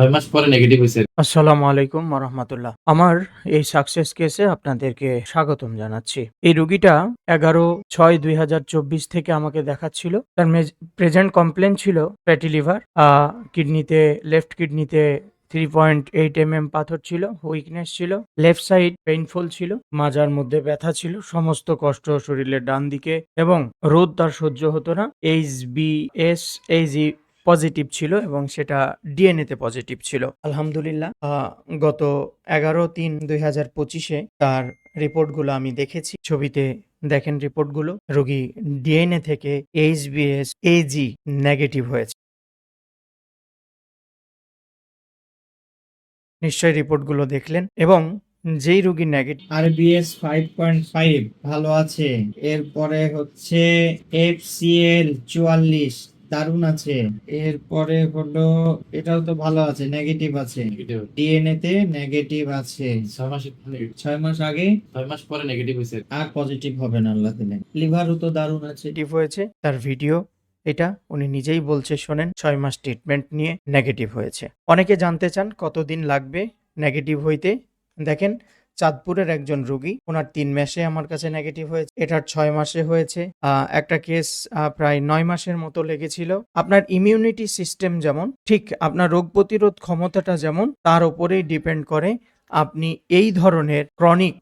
ছয় মাস পরে নেগেটিভ হয়েছে আসসালামু আলাইকুম রহমতুল্লাহ। আমার এই সাকসেস কেসে আপনাদেরকে স্বাগতম জানাচ্ছি। এই রুগীটা এগারো ছয় দুই হাজার চব্বিশ থেকে আমাকে দেখাচ্ছিল। তার প্রেজেন্ট কমপ্লেন ছিল ফ্যাটি লিভার কিডনিতে লেফট কিডনিতে three point eight M M পাথর ছিল উইকনেস ছিল লেফট সাইড পেইনফুল ছিল, মাজার মধ্যে ব্যথা ছিল, সমস্ত কষ্ট শরীরের ডান দিকে এবং রোদ তার সহ্য হতো না। H B S H positive ছিল এবং সেটা ডিএনএ তে পজিটিভ ছিল। আলহামদুলিল্লাহ আহ, গত এগারো তিন দুই হাজার পঁচিশে তার রিপোর্টগুলো আমি দেখেছি। ছবিতে দেখেন রিপোর্টগুলো রোগী ডিএনএ থেকে এইচ বিএস এজি নেগেটিভ হয়েছে। নিশ্চয়ই রিপোর্টগুলো দেখলেন এবং যেই রোগী negative R B S five point five ভালো আছে এরপরে হচ্ছে এফ সিএল চুয়াল্লিশ দারুণ আছে। এরপরে হলো এটাও তো ভালো আছে নেগেটিভ আছে। ডিএনএ তে নেগেটিভ আছে। ছয় মাস ছয় মাস আগে? ছয় মাস পরে নেগেটিভ হয়েছে। আর পজিটিভ হবে না আল্লাহ দিলে। লিভারও তো দারুণ আছে। নেগেটিভ হয়েছে তার ভিডিও এটা উনি নিজেই বলছে শোনেন ছয় মাস ট্রিটমেন্ট নিয়ে নেগেটিভ হয়েছে। অনেকে জানতে চান কতদিন লাগবে নেগেটিভ হইতে। দেখেন চাঁদপুরের একজন রোগী। ওনার তিন মাসে আমার কাছে নেগেটিভ হয়েছে। এটার ছয় মাসে হয়েছে। একটা কেস প্রায় নয় মাসের মতো লেগেছিল। আপনার ইমিউনিটি সিস্টেম যেমন, ঠিক আপনার রোগ প্রতিরোধ ক্ষমতাটা যেমন, তার উপরেই ডিপেন্ড করে আপনি এই ধরনের ক্রনিক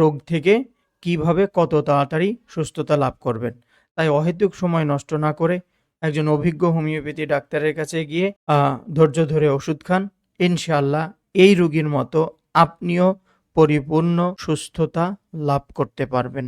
রোগ থেকে কীভাবে কত তাড়াতাড়ি সুস্থতা লাভ করবেন। তাই অহেতুক সময় নষ্ট না করে একজন অভিজ্ঞ হোমিওপ্যাথি ডাক্তারের কাছে গিয়ে ধৈর্য ধরে ওষুধ খান। ইনশাআল্লাহ এই রোগীর মতো আপনিও পরিপূর্ণ সুস্থতা লাভ করতে পারবেন।